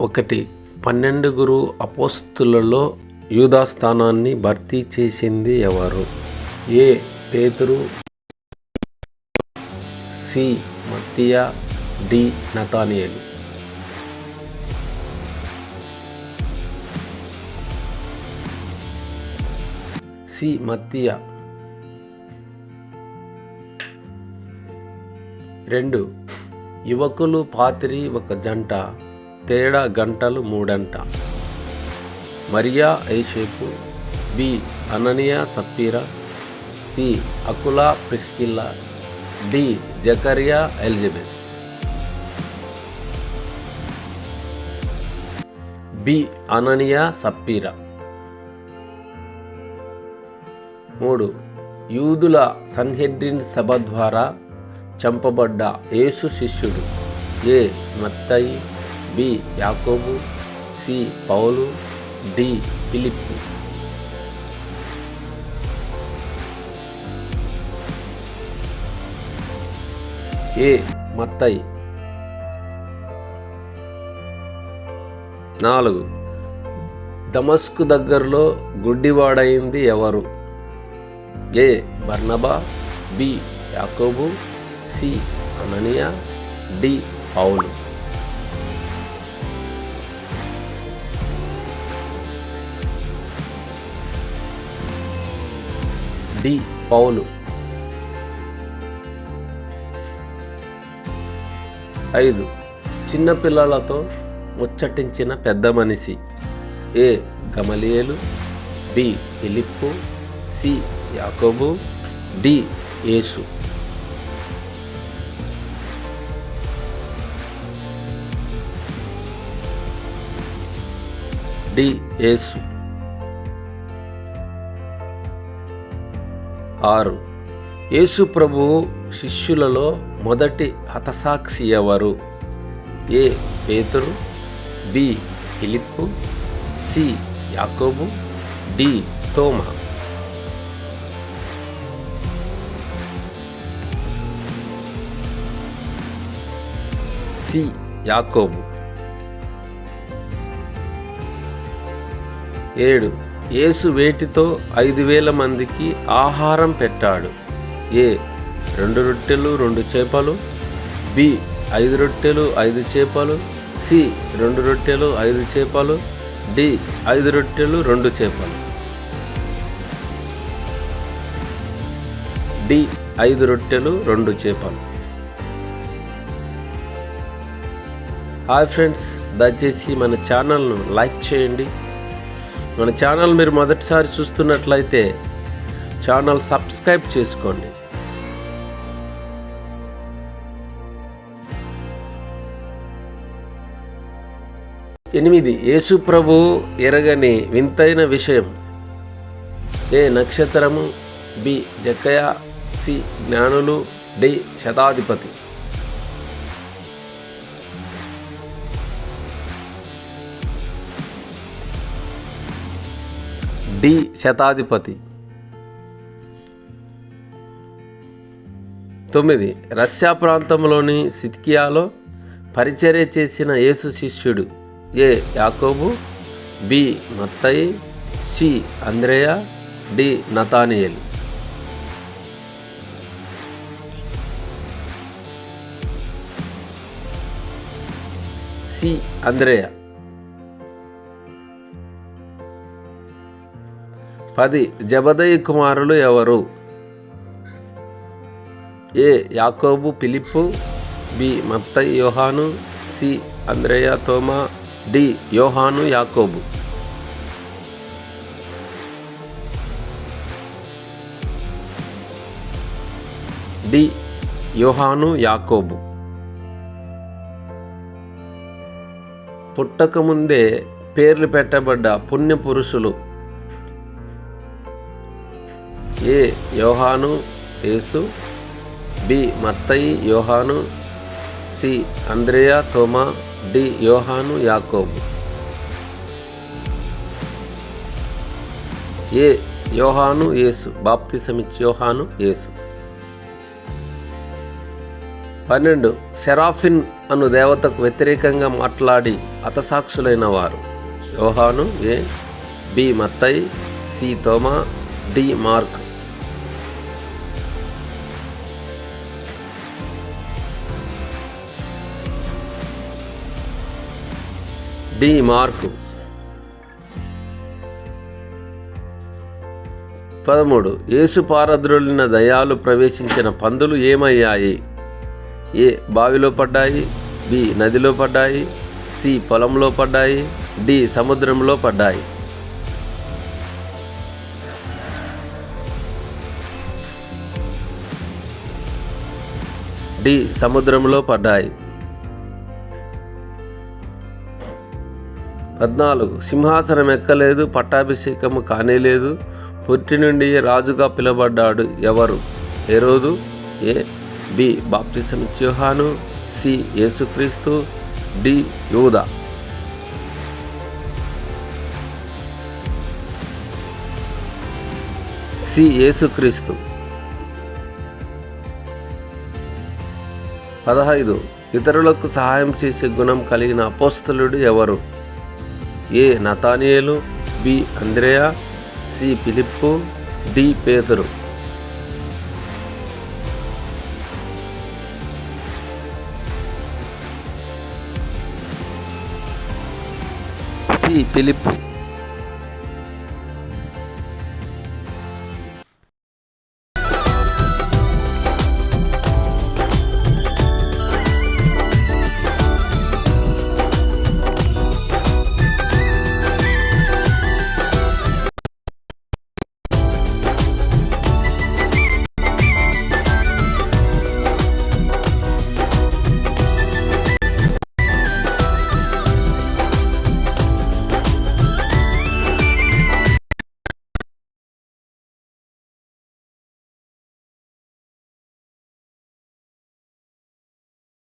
ఒకటి పన్నెండుగురు అపోస్తులలో యూదా స్థానాన్ని భర్తీ చేసింది ఎవరు? ఏ. పేతురు సి. మత్తియా డి. నతానియలు. సి. మత్తియా. రెండు. యువకులు పాతిరి ఒక జంట. తేడా గంటలు మూడంట. మరియా ఐషేపు బి. అననియా సప్పీరా సి. అకులా ప్రిస్కిల్లా డి. జకరియా ఎలిజబెత్. బి. అననియా సప్పీరా. మూడు. యూదుల సన్హెడ్రిన్ సభ ద్వారా చంపబడ్డ యేసు శిష్యుడు ఏ. మత్తయి బి. యాకోబు సి. పౌలు డి. Philip A. మత్తయి. నాలుగు. దమస్కు దగ్గరలో గుడ్డివాడైంది ఎవరు? ఏ. బర్నబా బి. యాకోబు సి. అననియా డి. పౌలు. డి పౌలు. ఐదు. చిన్నపిల్లలతో ముచ్చటించిన పెద్ద మనిషి. ఏ. గమలియలు. బి. ఫిలిప్పు. సి. యాకోబు. డి. యేసు. డి. యేసు. ఆరు. యేసు ప్రభువు శిష్యులలో మొదటి హతసాక్షి ఎవరు? ఏ. పేతురు బి. ఫిలిప్పు సి. యాకోబు డి. తోమ. సి. యాకోబు. ఏడు. యేసు వేటితో ఐదు వేల మందికి ఆహారం పెట్టాడు. ఏ రెండు రొట్టెలు రెండు చేపలు? బి ఐదు రొట్టెలు ఐదు చేపలు? సి రెండు రొట్టెలు ఐదు చేపలు? డి ఐదు రొట్టెలు రెండు చేపలు? డి ఐదు రొట్టెలు రెండు చేపలు? హాయ్ ఫ్రెండ్స్ దయచేసి మన ఛానల్ను లైక్ చేయండి. మన ఛానల్ మీరు మొదటిసారి చూస్తున్నట్లయితే ఛానల్ సబ్స్క్రైబ్ చేసుకోండి. ఎనిమిది యేసు ప్రభు ఎరగని వింతైన విషయం. ఏ నక్షత్రము? బి జక్కయ సి జ్ఞానులు డి శతాధిపతి. డి శతాధిపతి. తొమ్మిది. రష్యా ప్రాంతంలోని సిత్కియాలో పరిచర్య చేసిన యేసు శిష్యుడు ఏ యాకోబు బి మత్తయి సి అంద్రేయ డి నతానియల్. సి అంద్రేయ. పది జబదయి కుమారులు ఎవరు? ఏ. యాకోబు పిలిప్పు బి. మత్తయి యోహాను సి. అంద్రేయ తోమా డి. యోహాను యాకోబు. డి. యోహాను యాకోబు. పుట్టకముందే పేర్లు పెట్టబడ్డ పుణ్య ఏ యోహాను యేసు బి మత్తయి యోహాను సి అంద్రేయా తోమా డి యోహాను యాకోబు. ఏ యోహాను యేసు బాప్తిసమిచ్చి యోహాను యేసు. పన్నెండు సెరాఫిన్ అను దేవతకు వ్యతిరేకంగా మాట్లాడి అతసాక్షులైన వారు. యోహాను ఏ బి మత్తయి సి తోమా డి మార్క్. D mark. పదమూడు. యేసు పారద్రులిన దయాలు ప్రవేశించిన పందులు ఏమయ్యాయి? ఏ. బావిలో పడ్డాయి. బి. నదిలో పడ్డాయి. సి. పొలంలో పడ్డాయి. డి. సముద్రంలో పడ్డాయి. డి. సముద్రంలో పడ్డాయి. పద్నాలుగు. సింహాసనం ఎక్కలేదు పట్టాభిషేకము కానేలేదు. పుట్టి నుండి రాజుగా పిలబడ్డాడు ఎవరు? హెరోదు ఏ బి బాప్తిసం యోహాను సి యేసుక్రీస్తు డి యూదా. సి యేసుక్రీస్తు. పదహైదు. ఇతరులకు సహాయం చేసే గుణం కలిగిన అపోస్తలుడు ఎవరు? ఏ నతానియేలు బి అంద్రేయ సి పిలిప్పు డి పేతురు సి పిలిప్పు